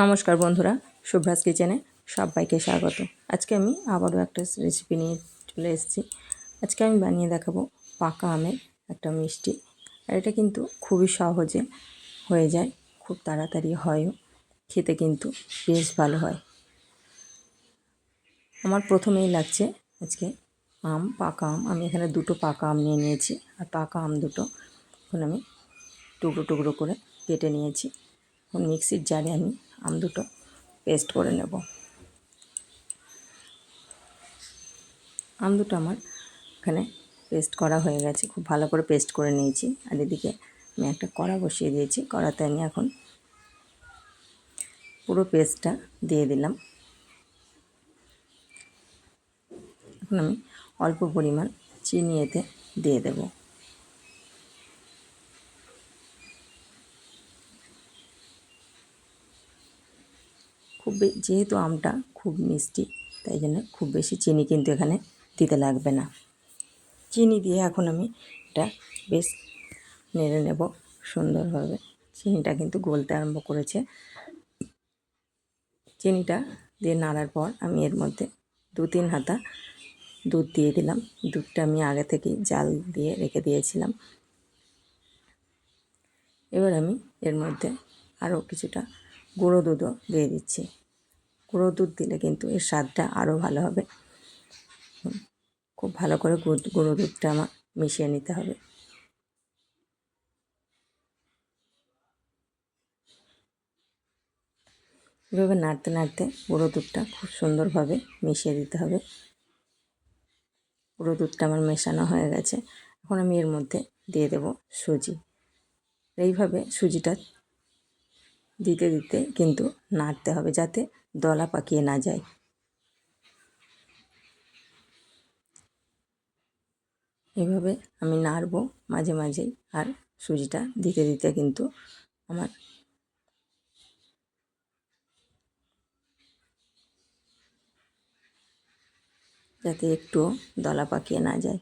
নমস্কার বন্ধুরা শুভ্রাজ কিচেনে সবাইকে স্বাগত। আজকে আমি আবারও একটা রেসিপি নিয়ে চলে এসেছি। আজকে আমি বানিয়ে দেখাবো পাকা আমের একটা মিষ্টি। আর এটা কিন্তু খুবই সহজে হয়ে যায়, খুব তাড়াতাড়ি হয়ও, খেতে কিন্তু বেশ ভালো হয়। আমার প্রথমেই লাগছে আজকে আম, পাকা আম। আমি এখানে দুটো পাকা আম নিয়ে নিয়েছি, আর পাকা আম দুটো এখন আমি টুকরো টুকরো করে কেটে নিয়েছি। এখন মিক্সির জারে আমি আম দুটো পেস্ট করে নেব। আম দুটো আমার এখানে পেস্ট করা হয়ে গেছে, খুব ভালো করে পেস্ট করে নিয়েছি। আর এদিকে আমি একটা কড়া বসিয়ে দিয়েছি, কড়াতে আমি এখন পুরো পেস্টটা দিয়ে দিলাম। এখন আমি অল্প পরিমাণ চিনি এতে দিয়ে দেবো। খুব যেহেতু আমটা খুব মিষ্টি, তাই জন্য খুব বেশি চিনি কিন্তু এখানে দিতে লাগবে না। চিনি দিয়ে এখন আমি এটা বেশ নেড়ে নেব সুন্দরভাবে। চিনিটা কিন্তু গলতে আরম্ভ করেছে। চিনিটা দিয়ে নাড়ার পর আমি এর মধ্যে দু তিন হাতা দুধ দিয়ে দিলাম। দুধটা আমি আগে থেকেই জাল দিয়ে রেখে দিয়েছিলাম। এবার আমি এর মধ্যে আরও কিছুটা গুঁড়ো দুধও দিয়ে দিচ্ছি। গুঁড়ো দুধ দিলে কিন্তু এর স্বাদটা আরও ভালো হবে। খুব ভালো করে গুঁড়ো দুধটা আমার মিশিয়ে নিতে হবে। এভাবে নাড়তে নাড়তে গুঁড়ো দুধটা খুব সুন্দরভাবে মিশিয়ে দিতে হবে। গুঁড়ো দুধটা আমার মেশানো হয়ে গেছে। এখন আমি এর মধ্যে দিয়ে দেব সুজি। এইভাবে সুজিটা দিতে দিতে কিন্তু নাড়তে হবে যাতে দলা পাকিয়ে না যায়। এভাবে আমি নাড়বো মাঝে মাঝেই আর সুজিটা দিতে দিতে কিন্তু আমার যাতে একটুও দলা পাকিয়ে না যায়।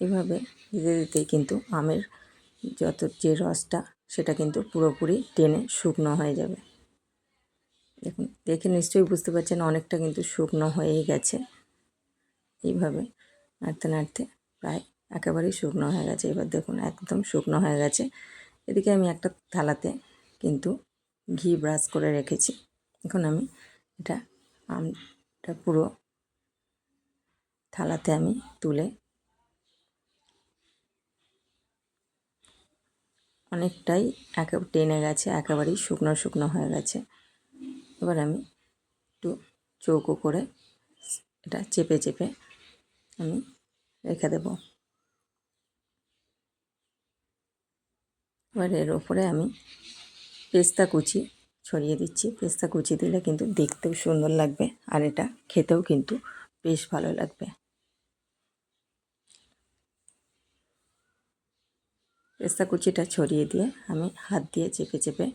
এভাবে দিতে দিতেই কিন্তু আমের যত যে রসটা সেটা কিন্তু পুরোপুরি টেনে শুকনো হয়ে যাবে। দেখুন, দেখে নিশ্চয়ই বুঝতে পারছেন অনেকটা কিন্তু শুকনো হয়েই গেছে। এইভাবে নাড়তে নাড়তে প্রায় একেবারেই শুকনো হয়ে গেছে। এবার দেখুন, একদম শুকনো হয়ে গেছে। এদিকে আমি একটা থালাতে কিন্তু ঘি ব্রাশ করে রেখেছি। এখন আমি এটা আমটা পুরো থালাতে আমি তুলে অনেকটাই একে, টেনে গেছে, একেবারেই শুকনো শুকনো হয়ে গেছে। এবার আমি একটু চৌকো করে এটা চেপে চেপে আমি রেখে দেব। এবার এর ওপরে আমি পেস্তা কুচি ছড়িয়ে দিচ্ছি। পেস্তা কুচি দিলে কিন্তু দেখতেও সুন্দর লাগবে আর এটা খেতেও কিন্তু বেশ ভালো লাগবে। পেস্তা কুচিটা ছড়িয়ে দিয়ে আমি হাত দিয়ে চেপে চেপে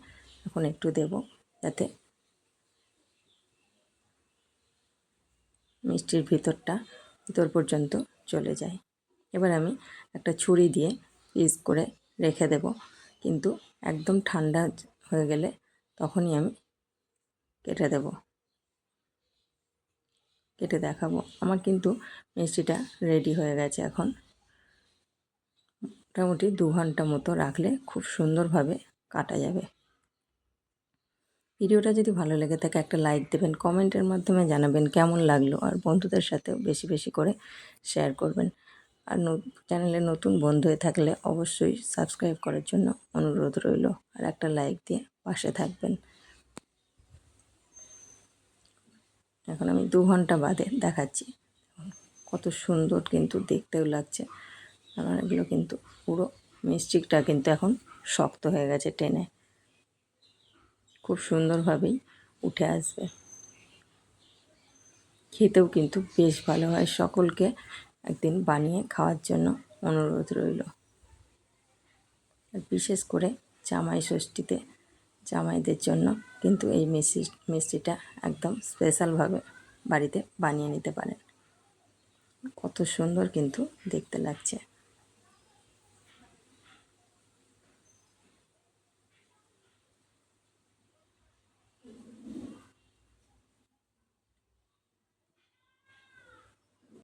এখন একটু দেব যাতে মিষ্টির ভিতরটা ভিতর পর্যন্ত চলে যায়। এবার আমি একটা ছুরি দিয়ে পিস করে রেখে দেব। কিন্তু একদম ঠান্ডা হয়ে গেলে তখনই আমি কেটে দেব। কেটে দেখাবো। আমার কিন্তু মিষ্টিটা রেডি হয়ে গেছে এখন। মোটামুটি দু ঘণ্টা মতো রাখলে খুব সুন্দরভাবে কাটা যাবে। ভিডিওটা যদি ভালো লেগে থাকে একটা লাইক দেবেন, কমেন্টের মাধ্যমে জানাবেন কেমন লাগল আর বন্ধুদের সাথেও বেশি বেশি করে শেয়ার করবেন। আর চ্যানেলে নতুন বন্ধু হয়ে থাকলে অবশ্যই সাবস্ক্রাইব করার জন্য অনুরোধ রইল আর একটা লাইক দিয়ে পাশে থাকবেন। এখন আমি দু ঘণ্টা বাদে দেখাচ্ছি। কত সুন্দর কিন্তু দেখতেও লাগছে। আমার এগুলো কিন্তু পুরো মিষ্টিকটা কিন্তু এখন শক্ত হয়ে গেছে টেনে। খুব সুন্দরভাবেই উঠে আসবে। খেতেও কিন্তু বেশ ভালো হয় সকলকে একদিন বানিয়ে খাওয়ার জন্য অনুরোধ রইল। বিশেষ করে জামাই ষষ্ঠীতে জামাইদের জন্য কিন্তু এই মিষ্টি, মিষ্টিটা একদম স্পেশালভাবে বাড়িতে বানিয়ে নিতে পারেন। কত সুন্দর কিন্তু দেখতে লাগছে।